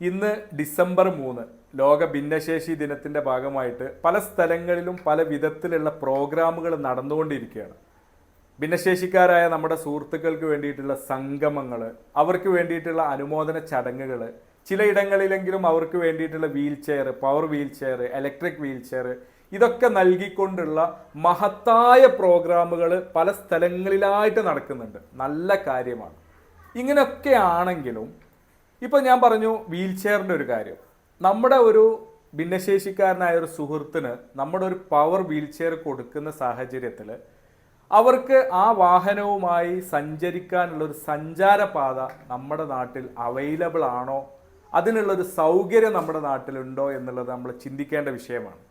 ഇന്ന് ഡിസംബർ മൂന്ന് ലോക ഭിന്നശേഷി ദിനത്തിന്റെ ഭാഗമായിട്ട് പല സ്ഥലങ്ങളിലും പല വിധത്തിലുള്ള പ്രോഗ്രാമുകൾ നടന്നുകൊണ്ടിരിക്കുകയാണ്. ഭിന്നശേഷിക്കാരായ നമ്മുടെ സുഹൃത്തുക്കൾക്ക് വേണ്ടിയിട്ടുള്ള സംഗമങ്ങൾ അവർക്ക് വേണ്ടിയിട്ടുള്ള അനുമോദന ചടങ്ങുകൾ ചിലയിടങ്ങളിലെങ്കിലും അവർക്ക് വേണ്ടിയിട്ടുള്ള wheelchair power wheelchair electric wheelchair ഇതൊക്കെ നൽകിക്കൊണ്ടുള്ള മഹത്തായ പ്രോഗ്രാമുകൾ പല സ്ഥലങ്ങളിലായിട്ട് നടക്കുന്നുണ്ട്. നല്ല കാര്യമാണ്. ഇങ്ങനെയൊക്കെ ആണെങ്കിലും ഇപ്പൊ ഞാൻ പറഞ്ഞു വീൽ ചെയറിന്റെ ഒരു കാര്യം. നമ്മുടെ ഒരു ഭിന്നശേഷിക്കാരനായ ഒരു സുഹൃത്തിന് നമ്മുടെ ഒരു പവർ വീൽ ചെയർ കൊടുക്കുന്ന സാഹചര്യത്തിൽ അവർക്ക് ആ വാഹനവുമായി സഞ്ചരിക്കാനുള്ള ഒരു സഞ്ചാരപാത നമ്മുടെ നാട്ടിൽ അവൈലബിൾ ആണോ? അതിനുള്ളൊരു സൗകര്യം നമ്മുടെ നാട്ടിലുണ്ടോ എന്നുള്ളത് നമ്മൾ ചിന്തിക്കേണ്ട വിഷയമാണ്.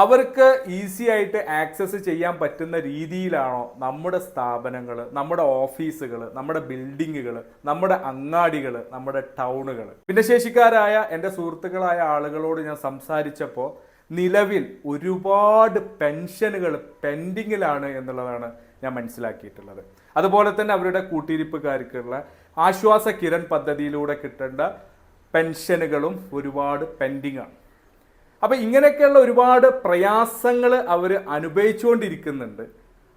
അവർക്ക് ഈസി ആയിട്ട് ആക്സസ് ചെയ്യാൻ പറ്റുന്ന രീതിയിലാണോ നമ്മുടെ സ്ഥാപനങ്ങൾ നമ്മുടെ ഓഫീസുകൾ നമ്മുടെ ബിൽഡിങ്ങുകൾ നമ്മുടെ അങ്ങാടികൾ നമ്മുടെ ടൗണുകൾ ഭിന്നശേഷിക്കാരായ എന്റെ സുഹൃത്തുക്കളായ ആളുകളോട് ഞാൻ സംസാരിച്ചപ്പോൾ നിലവിൽ ഒരുപാട് പെൻഷനുകൾ പെൻഡിങ്ങിലാണ് എന്നുള്ളതാണ് ഞാൻ മനസ്സിലാക്കിയിട്ടുള്ളത്. അതുപോലെ തന്നെ അവരുടെ കൂട്ടിരിപ്പുകാർക്കുള്ള ആശ്വാസ കിരൺ പദ്ധതിയിലൂടെ കിട്ടേണ്ട പെൻഷനുകളും ഒരുപാട് പെൻഡിങ് ആണ് അപ്പൊ ഇങ്ങനെയൊക്കെയുള്ള ഒരുപാട് പ്രയാസങ്ങൾ അവർ അനുഭവിച്ചുകൊണ്ടിരിക്കുന്നുണ്ട്.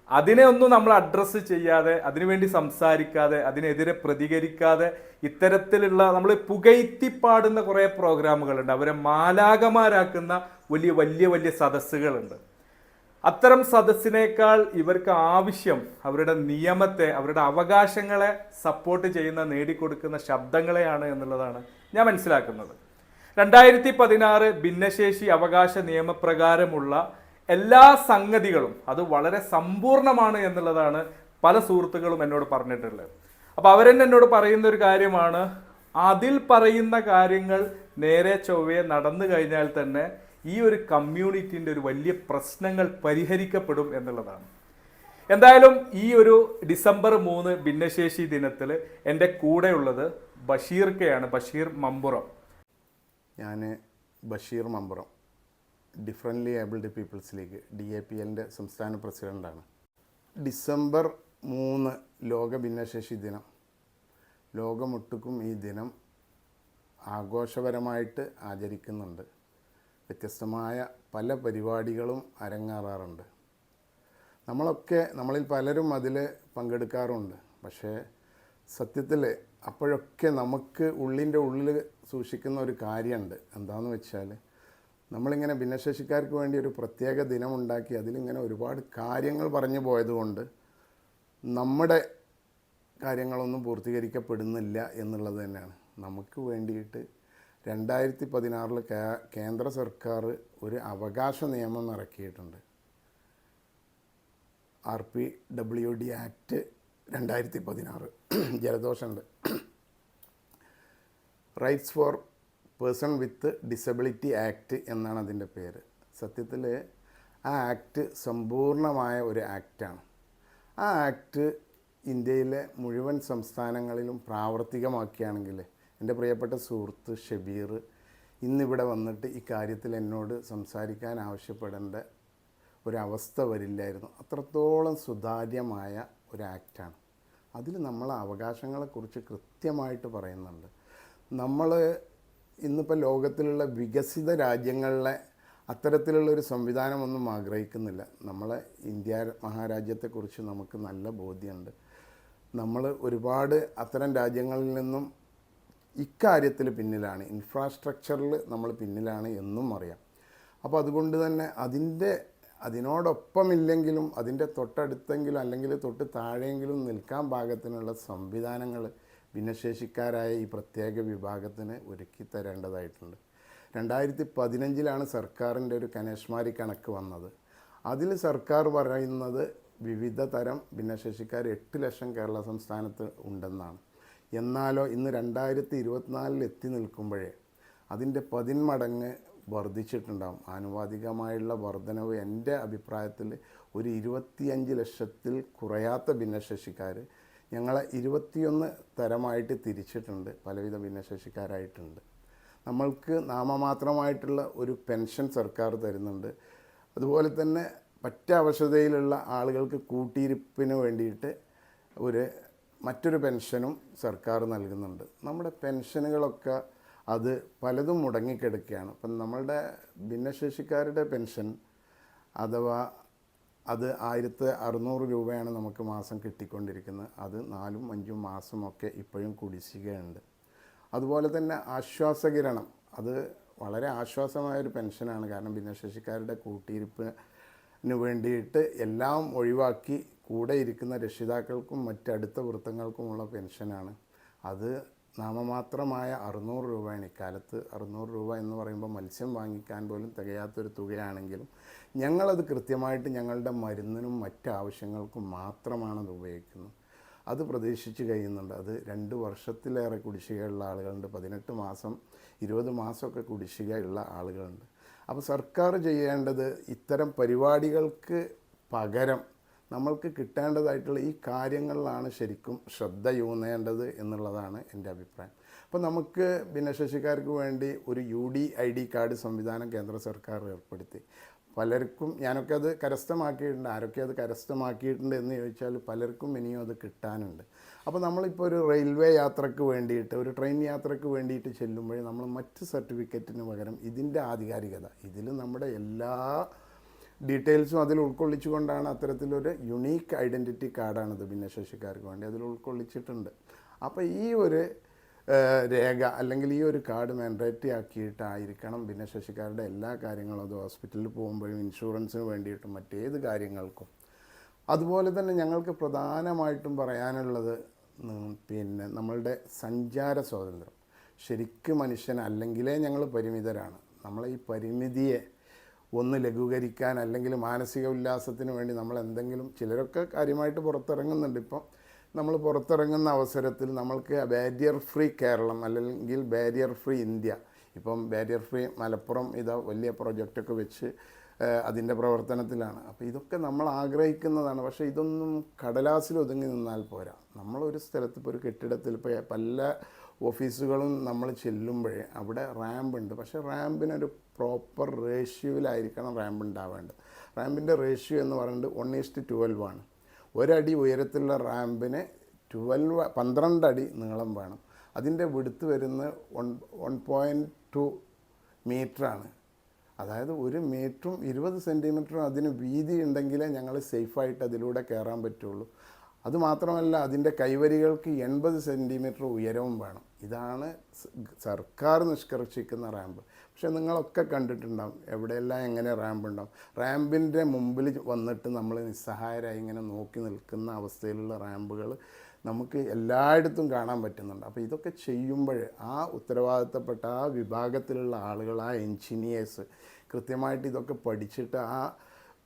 അതിനെ ഒന്നും നമ്മൾ അഡ്രസ്സ് ചെയ്യാതെ അതിനുവേണ്ടി സംസാരിക്കാതെ അതിനെതിരെ പ്രതികരിക്കാതെ ഇത്തരത്തിലുള്ള നമ്മൾ പുകയ്ത്തിപ്പാടുന്ന കുറേ പ്രോഗ്രാമുകളുണ്ട്. അവരെ മാലാകമാരാക്കുന്ന വലിയ വലിയ വലിയ സദസ്സുകളുണ്ട്. അത്തരം സദസ്സിനേക്കാൾ ഇവർക്ക് ആവശ്യം അവരുടെ നിയമത്തെ അവരുടെ അവകാശങ്ങളെ സപ്പോർട്ട് ചെയ്യുന്ന നേടിക്കൊടുക്കുന്ന ശബ്ദങ്ങളെയാണ് എന്നുള്ളതാണ് ഞാൻ മനസ്സിലാക്കുന്നത്. രണ്ടായിരത്തി പതിനാറ് ഭിന്നശേഷി അവകാശ നിയമപ്രകാരമുള്ള എല്ലാ സംഗതികളും അത് വളരെ സമ്പൂർണമാണ് എന്നുള്ളതാണ് പല സുഹൃത്തുക്കളും എന്നോട് പറഞ്ഞിട്ടുള്ളത്. അപ്പോൾ അവരെന്നെ എന്നോട് പറയുന്ന ഒരു കാര്യമാണ് അതിൽ പറയുന്ന കാര്യങ്ങൾ നേരെ ചൊവ്വയെ നടന്നു കഴിഞ്ഞാൽ തന്നെ ഈ ഒരു കമ്മ്യൂണിറ്റിന്റെ ഒരു വലിയ പ്രശ്നങ്ങൾ പരിഹരിക്കപ്പെടും എന്നുള്ളതാണ്. എന്തായാലും ഈ ഒരു ഡിസംബർ മൂന്ന് ഭിന്നശേഷി ദിനത്തിൽ എന്റെ കൂടെയുള്ളത് ബഷീർക്കയാണ് ബഷീർ മമ്പുറം. ഞാൻ Basheer Mampuram. Differently abled peoples league D A P എല്ലിന്റെ സംസ്ഥാന പ്രസിഡന്റാണ് ഡിസംബർ മൂന്ന് ലോക ഭിന്നശേഷി ദിനം. ലോകമൊട്ടുക്കും ഈ ദിനം ആഘോഷപരമായിട്ട് ആചരിക്കുന്നുണ്ട്. വ്യത്യസ്തമായ പല പരിപാടികളും അരങ്ങേറാറുണ്ട്. നമ്മളൊക്കെ നമ്മളിൽ പലരും അതിൽ പങ്കെടുക്കാറുണ്ട്. പക്ഷേ സത്യത്തിൽ അപ്പോഴൊക്കെ നമുക്ക് ഉള്ളിന്റെ ഉള്ളിൽ സൂക്ഷിക്കുന്ന ഒരു കാര്യമുണ്ട്. എന്താണെന്ന് വെച്ചാൽ നമ്മളിങ്ങനെ ഭിന്നശേഷിക്കാർക്ക് വേണ്ടി ഒരു പ്രത്യേക ദിനമുണ്ടാക്കി അതിലിങ്ങനെ ഒരുപാട് കാര്യങ്ങൾ പറഞ്ഞു പോയതുകൊണ്ട് നമ്മുടെ കാര്യങ്ങളൊന്നും പൂർത്തീകരിക്കപ്പെടുന്നില്ല എന്നുള്ളത് തന്നെയാണ്. നമുക്ക് വേണ്ടിയിട്ട് രണ്ടായിരത്തി പതിനാറിൽ കേന്ദ്ര സർക്കാർ ഒരു അവകാശ നിയമം ഇറക്കിയിട്ടുണ്ട്. R P W D act രണ്ടായിരത്തി പതിനാറ് ജലദോഷമുണ്ട് rights for person with disability act എന്നാണ് അതിന്റെ പേര്. സത്യത്തിൽ ആ ആക്ട് സമ്പൂർണമായ ഒരു ആക്റ്റാണ് ആ ആക്ട് ഇന്ത്യയിലെ മുഴുവൻ സംസ്ഥാനങ്ങളിലും പ്രാവർത്തികമാക്കുകയാണെങ്കിൽ എന്റെ പ്രിയപ്പെട്ട സുഹൃത്ത് ഷബീർ ഇന്നിവിടെ വന്നിട്ട് ഈ കാര്യത്തിൽ എന്നോട് സംസാരിക്കാൻ ആവശ്യപ്പെടേണ്ട ഒരവസ്ഥ വരില്ലായിരുന്നു. അത്രത്തോളം സുതാര്യമായ ഒരു ആക്റ്റാണ് അതിൽ നമ്മൾ അവകാശങ്ങളെക്കുറിച്ച് കൃത്യമായിട്ട് പറയുന്നുണ്ട്. നമ്മൾ ഇന്നിപ്പോൾ ലോകത്തിലുള്ള വികസിത രാജ്യങ്ങളിലെ അത്തരത്തിലുള്ള ഒരു സംവിധാനമൊന്നും ആഗ്രഹിക്കുന്നില്ല. നമ്മളെ ഇന്ത്യ മഹാരാജ്യത്തെക്കുറിച്ച് നമുക്ക് നല്ല ബോധ്യമുണ്ട്. നമ്മൾ ഒരുപാട് അത്തരം രാജ്യങ്ങളിൽ നിന്നും ഇക്കാര്യത്തിൽ പിന്നിലാണ്. ഇൻഫ്രാസ്ട്രക്ചറിൽ നമ്മൾ പിന്നിലാണ് എന്നും അറിയാം. അപ്പോൾ അതുകൊണ്ട് തന്നെ അതിന്റെ അതിനോടൊപ്പമില്ലെങ്കിലും അതിന്റെ തൊട്ടടുത്തെങ്കിലും അല്ലെങ്കിൽ തൊട്ട് താഴെയെങ്കിലും നിൽക്കാൻ പാകത്തിനുള്ള സംവിധാനങ്ങൾ ഭിന്നശേഷിക്കാരായ ഈ പ്രത്യേക വിഭാഗത്തിന് ഒരുക്കി തരേണ്ടതായിട്ടുണ്ട്. രണ്ടായിരത്തി പതിനഞ്ചിലാണ് സർക്കാരിന്റെ ഒരു കനേഷ്മാരി കണക്ക് വന്നത്. അതിൽ സർക്കാർ പറയുന്നത് വിവിധ തരം ഭിന്നശേഷിക്കാർ എട്ട് ലക്ഷം കേരള സംസ്ഥാനത്ത് ഉണ്ടെന്നാണ്. എന്നാലോ ഇന്ന് രണ്ടായിരത്തി ഇരുപത്തിനാലിൽ എത്തി നിൽക്കുമ്പോഴേ അതിന്റെ പതിന്മടങ്ങ് വർദ്ധിച്ചിട്ടുണ്ടാകും ആനുപാതികമായുള്ള വർധനവ് എന്റെ അഭിപ്രായത്തിൽ ഒരു ഇരുപത്തിയഞ്ച് ലക്ഷത്തിൽ കുറയാത്ത ഭിന്നശേഷിക്കാർ ഞങ്ങളെ ഇരുപത്തിയൊന്ന് തരമായിട്ട് തിരിച്ചിട്ടുണ്ട്. പലവിധ ഭിന്നശേഷിക്കാരായിട്ടുണ്ട്. നമ്മൾക്ക് നാമമാത്രമായിട്ടുള്ള ഒരു പെൻഷൻ സർക്കാർ തരുന്നുണ്ട്. അതുപോലെ തന്നെ പറ്റ അവശതയിലുള്ള ആളുകൾക്ക് കൂട്ടിയിരിപ്പിന് വേണ്ടിയിട്ട് ഒരു മറ്റൊരു പെൻഷനും സർക്കാർ നൽകുന്നുണ്ട്. നമ്മുടെ പെൻഷനുകളൊക്കെ അത് പലതും മുടങ്ങിക്കിടക്കുകയാണ്. അപ്പം നമ്മളുടെ ഭിന്നശേഷിക്കാരുടെ പെൻഷൻ അഥവാ അത് ആയിരത്തി അറുന്നൂറ് രൂപയാണ് നമുക്ക് മാസം കിട്ടിക്കൊണ്ടിരിക്കുന്നത്. അത് നാലും അഞ്ചും മാസമൊക്കെ ഇപ്പോഴും കുടിശ്ശികയുണ്ട്. അതുപോലെ തന്നെ ആശ്വാസകിരണം. അത് വളരെ ആശ്വാസമായൊരു പെൻഷനാണ്. കാരണം ഭിന്നശേഷിക്കാരുടെ കൂട്ടിയിരിപ്പിന് വേണ്ടിയിട്ട് എല്ലാം ഒഴിവാക്കി കൂടെ ഇരിക്കുന്ന രക്ഷിതാക്കൾക്കും മറ്റടുത്ത വൃത്തങ്ങൾക്കുമുള്ള പെൻഷനാണ്. അത് നാമമാത്രമായ അറുന്നൂറ് രൂപയാണ്. ഇക്കാലത്ത് അറുന്നൂറ് രൂപ എന്ന് പറയുമ്പോൾ മത്സ്യം വാങ്ങിക്കാൻ പോലും തികയാത്തൊരു തുകയാണെങ്കിലും ഞങ്ങളത് കൃത്യമായിട്ട് ഞങ്ങളുടെ മരുന്നിനും മറ്റ് ആവശ്യങ്ങൾക്കും മാത്രമാണ് അത് ഉപയോഗിക്കുന്നത്. അത് പ്രതീക്ഷിച്ച് കഴിയുന്നുണ്ട്. അത് രണ്ട് വർഷത്തിലേറെ കുടിശ്ശികയുള്ള ആളുകളുണ്ട്. പതിനെട്ട് മാസം ഇരുപത് മാസമൊക്കെ കുടിശ്ശികയുള്ള ആളുകളുണ്ട്. അപ്പോൾ സർക്കാർ ചെയ്യേണ്ടത് ഇത്തരം പരിപാടികൾക്ക് പകരം നമ്മൾക്ക് കിട്ടേണ്ടതായിട്ടുള്ള ഈ കാര്യങ്ങളിലാണ് ശരിക്കും ശ്രദ്ധയൂന്നേണ്ടത് എന്നുള്ളതാണ് എന്റെ അഭിപ്രായം. അപ്പോൾ നമുക്ക് ഭിന്നശേഷിക്കാർക്ക് വേണ്ടി ഒരു U D I D card സംവിധാനം കേന്ദ്ര സർക്കാർ ഏർപ്പെടുത്തി. പലർക്കും ഞാനൊക്കെ അത് കരസ്ഥമാക്കിയിട്ടുണ്ട്. ആരൊക്കെ അത് കരസ്ഥമാക്കിയിട്ടുണ്ട് എന്ന് ചോദിച്ചാൽ പലർക്കും ഇനിയും അത് കിട്ടാനുണ്ട്. അപ്പോൾ നമ്മളിപ്പോൾ ഒരു റെയിൽവേ യാത്രയ്ക്ക് വേണ്ടിയിട്ട് ഒരു ട്രെയിൻ യാത്രയ്ക്ക് വേണ്ടിയിട്ട് ചെല്ലുമ്പോൾ നമ്മൾ മറ്റ് സർട്ടിഫിക്കറ്റിന് പകരം ഇതിന്റെ ആധികാരികത ഇതിൽ നമ്മുടെ എല്ലാ ഡീറ്റെയിൽസും അതിൽ ഉൾക്കൊള്ളിച്ചുകൊണ്ടാണ് അത്തരത്തിലൊരു യുണീക്ക് ഐഡന്റിറ്റി കാർഡാണിത് ഭിന്നശേഷിക്കാർക്ക് വേണ്ടി അതിൽ ഉൾക്കൊള്ളിച്ചിട്ടുണ്ട്. അപ്പോൾ ഈ ഒരു രേഖ അല്ലെങ്കിൽ ഈ ഒരു കാർഡ് മാൻഡേറ്ററി ആക്കിയിട്ടായിരിക്കണം ഭിന്നശേഷിക്കാരുടെ എല്ലാ കാര്യങ്ങളും അത് ഹോസ്പിറ്റലിൽ പോകുമ്പോഴും ഇൻഷുറൻസിന് വേണ്ടിയിട്ടും മറ്റേത് കാര്യങ്ങൾക്കും. അതുപോലെ തന്നെ ഞങ്ങൾക്ക് പ്രധാനമായിട്ടും പറയാനുള്ളത് പിന്നെ നമ്മളുടെ സഞ്ചാര സ്വാതന്ത്ര്യം. ശരിക്കും മനുഷ്യൻ അല്ലെങ്കിലേ ഞങ്ങൾ പരിമിതരാണ്. നമ്മളെ ഈ പരിമിതിയെ ഒന്ന് ലഘൂകരിക്കാൻ അല്ലെങ്കിൽ മാനസിക ഉല്ലാസത്തിന് വേണ്ടി നമ്മൾ എന്തെങ്കിലും ചിലരൊക്കെ കാര്യമായിട്ട് പുറത്തിറങ്ങുന്നുണ്ട്. ഇപ്പം നമ്മൾ പുറത്തിറങ്ങുന്ന അവസരത്തിൽ നമ്മൾക്ക് ബാരിയർ ഫ്രീ കേരളം അല്ലെങ്കിൽ ബാരിയർ ഫ്രീ ഇന്ത്യ. ഇപ്പം ബാരിയർ ഫ്രീ മലപ്പുറം ഇതാ വലിയ പ്രൊജക്റ്റൊക്കെ വെച്ച് അതിന്റെ പ്രവർത്തനത്തിലാണ്. അപ്പോൾ ഇതൊക്കെ നമ്മൾ ആഗ്രഹിക്കുന്നതാണ്. പക്ഷേ ഇതൊന്നും കടലാസിൽ ഒതുങ്ങി നിന്നാൽ പോരാ. നമ്മളൊരു സ്ഥലത്ത് ഇപ്പോൾ ഒരു കെട്ടിടത്തിൽ ഇപ്പോൾ പല ഓഫീസുകളും നമ്മൾ ചെല്ലുമ്പോഴേ അവിടെ റാമ്പ് ഉണ്ട്. പക്ഷേ റാമ്പിനൊരു പ്രോപ്പർ റേഷ്യോയിലായിരിക്കണം റാമ്പ് ഉണ്ടാവേണ്ടത്. റാമ്പിന്റെ റേഷ്യോ എന്ന് പറയുന്നത് വൺ ഈസ്റ്റ് ട്വൽവ് ആണ്. ഒരടി ഉയരത്തിലുള്ള റാമ്പിന് ട്വൽവ് പന്ത്രണ്ട് അടി നീളം വേണം. അതിന്റെ വിടുത്ത് വരുന്ന വൺ വൺ പോയിന്റ് ടു മീറ്ററാണ് അതായത് ഒരു മീറ്ററും ഇരുപത് സെന്റിമീറ്ററും അതിന് വീതി ഉണ്ടെങ്കിലേ ഞങ്ങൾ സേഫായിട്ട് അതിലൂടെ കയറാൻ പറ്റുള്ളൂ. അതുമാത്രമല്ല അതിന്റെ കൈവരികൾക്ക് എൺപത് സെന്റിമീറ്റർ ഉയരവും വേണം. ഇതാണ് സർക്കാർ നിഷ്കർഷിക്കുന്ന റാമ്പ്. പക്ഷേ നിങ്ങളൊക്കെ കണ്ടിട്ടുണ്ടാവും എവിടെയെല്ലാം എങ്ങനെ റാമ്പ് ഉണ്ടാവും റാമ്പിന്റെ മുമ്പിൽ വന്നിട്ട് നമ്മൾ നിസ്സഹായരായി ഇങ്ങനെ നോക്കി നിൽക്കുന്ന അവസ്ഥയിലുള്ള റാമ്പുകൾ നമുക്ക് എല്ലായിടത്തും കാണാൻ പറ്റുന്നുണ്ട്. അപ്പോൾ ഇതൊക്കെ ചെയ്യുമ്പോൾ ആ ഉത്തരവാദിത്തപ്പെട്ട ആ വിഭാഗത്തിലുള്ള ആളുകൾ ആ എൻജിനീയേഴ്സ് കൃത്യമായിട്ട് ഇതൊക്കെ പഠിച്ചിട്ട് ആ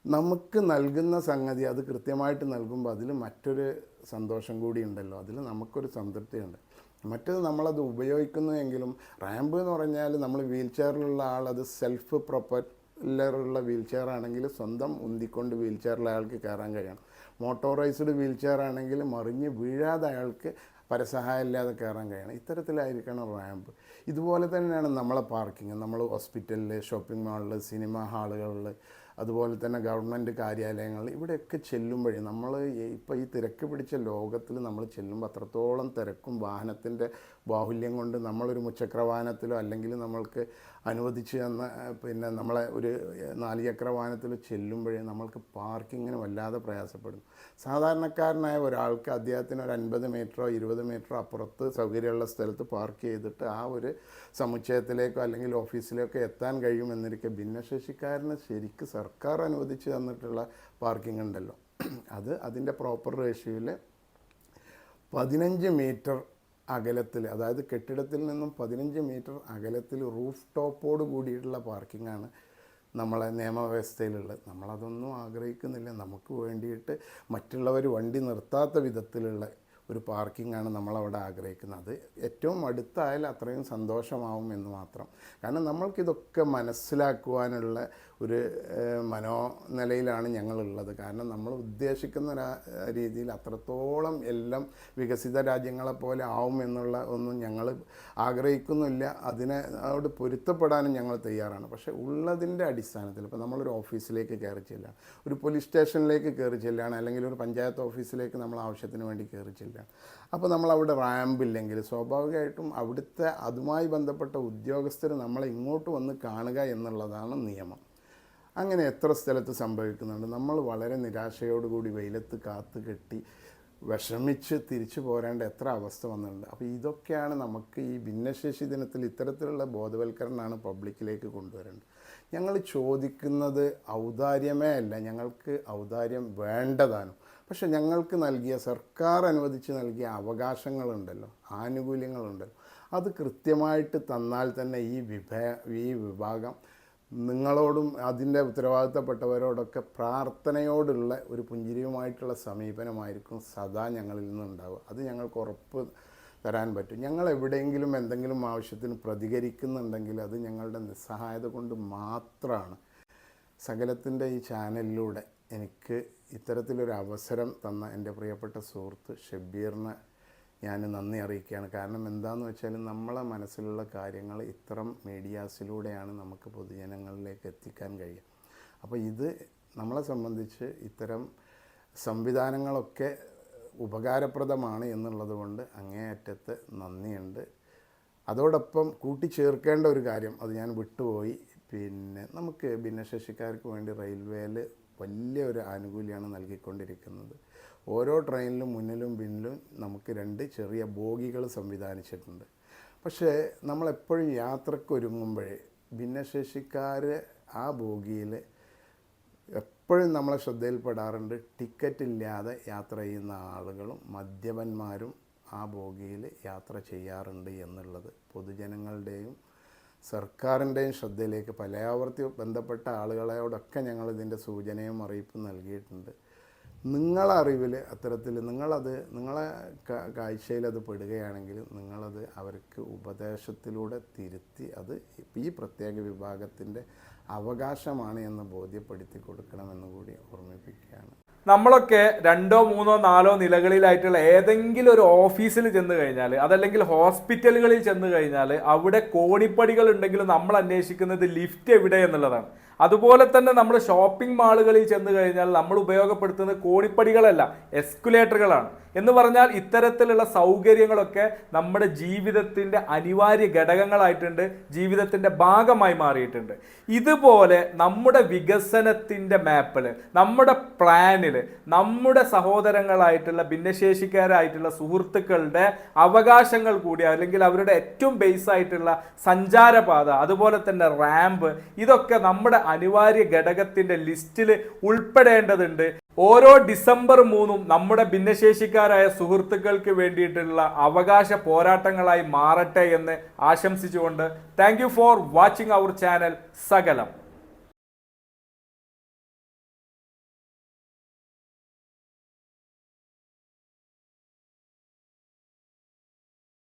നമുക്ക് നൽകുന്ന സംഗതി അത് കൃത്യമായിട്ട് നൽകുമ്പോൾ അതിൽ മറ്റൊരു സന്തോഷം കൂടി ഉണ്ടല്ലോ. അതിൽ നമുക്കൊരു സംതൃപ്തിയുണ്ട്. മറ്റത് നമ്മളത് ഉപയോഗിക്കുന്നുവെങ്കിലും റാമ്പ് എന്ന് പറഞ്ഞാൽ നമ്മൾ വീൽ ചെയറിലുള്ള ആൾ അത് സെൽഫ് പ്രൊപ്പല്ലറുള്ള വീൽ ചെയർ ആണെങ്കിൽ സ്വന്തം ഉന്തിക്കൊണ്ട് വീൽ ചെയറിലെ അയാൾക്ക് കയറാൻ കഴിയണം. മോട്ടോറൈസ്ഡ് വീൽ ചെയർ ആണെങ്കിൽ മറിഞ്ഞ് വീഴാതെ അയാൾക്ക് പരസഹായം ഇല്ലാതെ കയറാൻ കഴിയണം. ഇത്തരത്തിലായിരിക്കണം റാമ്പ്. ഇതുപോലെ തന്നെയാണ് നമ്മളെ പാർക്കിങ് നമ്മൾ ഹോസ്പിറ്റലിൽ ഷോപ്പിംഗ് മാളിൽ സിനിമ ഹാളുകളിൽ അതുപോലെ തന്നെ ഗവൺമെന്റ് കാര്യാലയങ്ങൾ ഇവിടെയൊക്കെ ചെല്ലുമ്പോഴേ നമ്മൾ ഇപ്പോൾ ഈ തിരക്ക് പിടിച്ച ലോകത്തിൽ നമ്മൾ ചെല്ലുമ്പോൾ അത്രത്തോളം തിരക്കും വാഹനത്തിന്റെ ബാഹുല്യം കൊണ്ട് നമ്മളൊരു മുച്ചക്ര വാഹനത്തിലോ അല്ലെങ്കിൽ നമ്മൾക്ക് അനുവദിച്ച് തന്ന പിന്നെ നമ്മളെ ഒരു നാല് ചക്ര വാഹനത്തിൽ ചെല്ലുമ്പോഴേ നമ്മൾക്ക് പാർക്കിങ്ങിന് വല്ലാതെ പ്രയാസപ്പെടുന്നു സാധാരണക്കാരനായ ഒരാൾക്ക് അദ്ദേഹത്തിന് ഒരു അൻപത് മീറ്ററോ ഇരുപത് മീറ്ററോ അപ്പുറത്ത് സൗകര്യമുള്ള സ്ഥലത്ത് പാർക്ക് ചെയ്തിട്ട് ആ ഒരു സമുച്ചയത്തിലേക്കോ അല്ലെങ്കിൽ ഓഫീസിലേക്കോ എത്താൻ കഴിയുമെന്നിരിക്കെ ഭിന്നശേഷിക്കാരന് ശരിക്ക് സർക്കാർ അനുവദിച്ച് തന്നിട്ടുള്ള പാർക്കിംഗ് ഉണ്ടല്ലോ അത് അതിന്റെ പ്രോപ്പർ റേഷ്യോയിൽ പതിനഞ്ച് മീറ്റർ അകലത്തിൽ അതായത് കെട്ടിടത്തിൽ നിന്നും പതിനഞ്ച് മീറ്റർ അകലത്തിൽ റൂഫ് ടോപ്പോട് കൂടിയിട്ടുള്ള പാർക്കിംഗാണ് നമ്മളെ നിയമവ്യവസ്ഥയിലുള്ളത്. നമ്മളതൊന്നും ആഗ്രഹിക്കുന്നില്ല. നമുക്ക് വേണ്ടിയിട്ട് മറ്റുള്ളവർ വണ്ടി നിർത്താത്ത വിധത്തിലുള്ള ഒരു പാർക്കിങ്ങാണ് നമ്മളവിടെ ആഗ്രഹിക്കുന്നത്. ഏറ്റവും അടുത്തായാൽ അത്രയും സന്തോഷമാവും എന്ന് മാത്രം. കാരണം നമ്മൾക്കിതൊക്കെ മനസ്സിലാക്കുവാനുള്ള ഒരു മനോനിലയിലാണ് ഞങ്ങളുള്ളത്. കാരണം നമ്മൾ ഉദ്ദേശിക്കുന്ന രീതിയിൽ അത്രത്തോളം എല്ലാം വികസിത രാജ്യങ്ങളെ പോലെ ആവും എന്നുള്ള ഒന്നും ഞങ്ങൾ ആഗ്രഹിക്കുന്നില്ല. അതിനോട് പൊരുത്തപ്പെടാനും ഞങ്ങൾ തയ്യാറാണ്. പക്ഷേ ഉള്ളതിന്റെ അടിസ്ഥാനത്തിൽ ഇപ്പോൾ നമ്മളൊരു ഓഫീസിലേക്ക് കയറി ചെല്ലുക ഒരു പോലീസ് സ്റ്റേഷനിലേക്ക് കയറി ചെല്ലുകയാണ് അല്ലെങ്കിൽ ഒരു പഞ്ചായത്ത് ഓഫീസിലേക്ക് നമ്മൾ ആവശ്യത്തിന് വേണ്ടി കയറി ആനുകൂല്യമാണ് അപ്പോൾ നമ്മൾ അവിടെ റാമ്പില്ലെങ്കിൽ സ്വാഭാവികമായിട്ടും അവിടുത്തെ അതുമായി ബന്ധപ്പെട്ട ഉദ്യോഗസ്ഥർ നമ്മളെ ഇങ്ങോട്ട് വന്ന് കാണുക എന്നുള്ളതാണ് നിയമം. അങ്ങനെ എത്ര സ്ഥലത്ത് സംഭവിക്കുന്നുണ്ട്? നമ്മൾ വളരെ നിരാശയോടുകൂടി വെയിലത്ത് കാത്തു കെട്ടി വിഷമിച്ച് തിരിച്ചു പോരേണ്ട എത്ര അവസ്ഥ വന്നിട്ടുണ്ട്? അപ്പോൾ ഇതൊക്കെയാണ് നമുക്ക് ഈ ഭിന്നശേഷി ദിനത്തിൽ ഇത്തരത്തിലുള്ള ബോധവൽക്കരണമാണ് പബ്ലിക്കിലേക്ക് കൊണ്ടുവരേണ്ടത്. ഞങ്ങൾ ചോദിക്കുന്നത് ഔദാര്യമേ അല്ല. ഞങ്ങൾക്ക് ഔദാര്യം വേണ്ടതാനും പക്ഷെ ഞങ്ങൾക്ക് നൽകിയ സർക്കാർ അനുവദിച്ച് നൽകിയ അവകാശങ്ങളുണ്ടല്ലോ ആനുകൂല്യങ്ങളുണ്ടല്ലോ. അത് കൃത്യമായിട്ട് തന്നാൽ തന്നെ ഈ വിഭ ഈ വിഭാഗം നിങ്ങളോടും അതിന്റെ ഉത്തരവാദിത്തപ്പെട്ടവരോടൊക്കെ പ്രാർത്ഥനയോടുള്ള ഒരു പുഞ്ചിരിയുമായിട്ടുള്ള സമീപനമായിരിക്കും സദാ ഞങ്ങളിൽ നിന്നുണ്ടാവുക. അത് ഞങ്ങൾക്ക് ഉറപ്പ് തരാൻ പറ്റും. ഞങ്ങൾ എവിടെയെങ്കിലും എന്തെങ്കിലും ആവശ്യത്തിന് പ്രതികരിക്കുന്നുണ്ടെങ്കിൽ അത് ഞങ്ങളുടെ നിസ്സഹായത കൊണ്ട് മാത്രമാണ്. സകലത്തിന്റെ ഈ ചാനലിലൂടെ എനിക്ക് ഇത്തരത്തിലൊരു അവസരം തന്ന എന്റെ പ്രിയപ്പെട്ട സുഹൃത്ത് ഷബീറിന് ഞാൻ നന്ദി അറിയിക്കുകയാണ്. കാരണം എന്താണെന്ന് വെച്ചാൽ നമ്മളെ മനസ്സിലുള്ള കാര്യങ്ങൾ ഇത്തരം മീഡിയാസിലൂടെയാണ് നമുക്ക് പൊതുജനങ്ങളിലേക്ക് എത്തിക്കാൻ കഴിയുക. അപ്പോൾ ഇത് നമ്മളെ സംബന്ധിച്ച് ഇത്തരം സംവിധാനങ്ങളൊക്കെ ഉപകാരപ്രദമാണ് എന്നുള്ളത് കൊണ്ട് അങ്ങേയറ്റത്ത് നന്ദിയുണ്ട്. അതോടൊപ്പം കൂട്ടിച്ചേർക്കേണ്ട ഒരു കാര്യം അത് ഞാൻ വിട്ടുപോയി. പിന്നെ നമുക്ക് ഭിന്നശേഷിക്കാർക്ക് വേണ്ടി റെയിൽവേയിൽ വലിയ ഒരു ആനുകൂല്യമാണ് നൽകിക്കൊണ്ടിരിക്കുന്നത്. ഓരോ ട്രെയിനിലും മുന്നിലും പിന്നിലും നമുക്ക് രണ്ട് ചെറിയ ബോഗികൾ സംവിധാനിച്ചിട്ടുണ്ട്. പക്ഷേ നമ്മളെപ്പോഴും യാത്രയ്ക്ക് ഒരുങ്ങുമ്പോഴേ ഭിന്നശേഷിക്കാർ ആ ബോഗിയിൽ എപ്പോഴും നമ്മളെ ശ്രദ്ധയിൽപ്പെടാറുണ്ട്. ടിക്കറ്റ് ഇല്ലാതെ യാത്ര ചെയ്യുന്ന ആളുകളും മദ്യപന്മാരും ആ ബോഗിയിൽ യാത്ര ചെയ്യാറുണ്ട് എന്നുള്ളത് പൊതുജനങ്ങളുടെയും സർക്കാരിന്റെയും ശ്രദ്ധയിലേക്ക് പലയാവർത്തി ബന്ധപ്പെട്ട ആളുകളോടൊക്കെ ഞങ്ങൾ ഇതിന്റെ സൂചനയും അറിയിപ്പും നൽകിയിട്ടുണ്ട്. നിങ്ങളെ അറിവിൽ അത്തരത്തിൽ നിങ്ങളത് നിങ്ങളെ കാഴ്ചയിൽ അത് പെടുകയാണെങ്കിൽ നിങ്ങളത് അവർക്ക് ഉപദേശത്തിലൂടെ തിരുത്തി അത് ഈ പ്രത്യേക വിഭാഗത്തിന്റെ അവകാശമാണ് എന്ന് ബോധ്യപ്പെടുത്തി കൊടുക്കണമെന്ന് കൂടി ഓർമ്മിപ്പിക്കുകയാണ്. നമ്മളൊക്കെ രണ്ടോ മൂന്നോ നാലോ നിലകളിലായിട്ടുള്ള ഏതെങ്കിലും ഒരു ഓഫീസിൽ ചെന്ന് കഴിഞ്ഞാൽ അതല്ലെങ്കിൽ ഹോസ്പിറ്റലുകളിൽ ചെന്ന് കഴിഞ്ഞാൽ അവിടെ കോണിപ്പടികൾ ഉണ്ടെങ്കിലും നമ്മൾ അന്വേഷിക്കുന്നത് ലിഫ്റ്റ് എവിടെ എന്നുള്ളതാണ്. അതുപോലെ തന്നെ നമ്മൾ ഷോപ്പിംഗ് മാളുകളിൽ ചെന്ന് കഴിഞ്ഞാൽ നമ്മൾ ഉപയോഗപ്പെടുത്തുന്നത് കോണിപ്പടികളല്ല എസ്കുലേറ്ററുകളാണ്. എന്ന് പറഞ്ഞാൽ ഇത്തരത്തിലുള്ള സൗകര്യങ്ങളൊക്കെ നമ്മുടെ ജീവിതത്തിന്റെ അനിവാര്യ ഘടകങ്ങളായിട്ടുണ്ട് ജീവിതത്തിന്റെ ഭാഗമായി മാറിയിട്ടുണ്ട്. ഇതുപോലെ നമ്മുടെ വികസനത്തിന്റെ മാപ്പിൽ നമ്മുടെ പ്ലാനിൽ നമ്മുടെ സഹോദരങ്ങളായിട്ടുള്ള ഭിന്നശേഷിക്കാരായിട്ടുള്ള സുഹൃത്തുക്കളുടെ അവകാശങ്ങൾ കൂടി അല്ലെങ്കിൽ അവരുടെ ഏറ്റവും ബേസ് ആയിട്ടുള്ള സഞ്ചാരപാത അതുപോലെ തന്നെ റാമ്പ് ഇതൊക്കെ നമ്മുടെ അനിവാര്യ ഘടകത്തിന്റെ ലിസ്റ്റിൽ ഉൾപ്പെടേണ്ടതുണ്ട്. ഓരോ ഡിസംബർ മൂന്നും നമ്മുടെ ഭിന്നശേഷിക്കാരായ സുഹൃത്തുക്കൾക്ക് വേണ്ടിയിട്ടുള്ള അവകാശ പോരാട്ടങ്ങളായി മാറട്ടെ എന്ന് ആശംസിച്ചുകൊണ്ട് thank for watching our channel സകലം.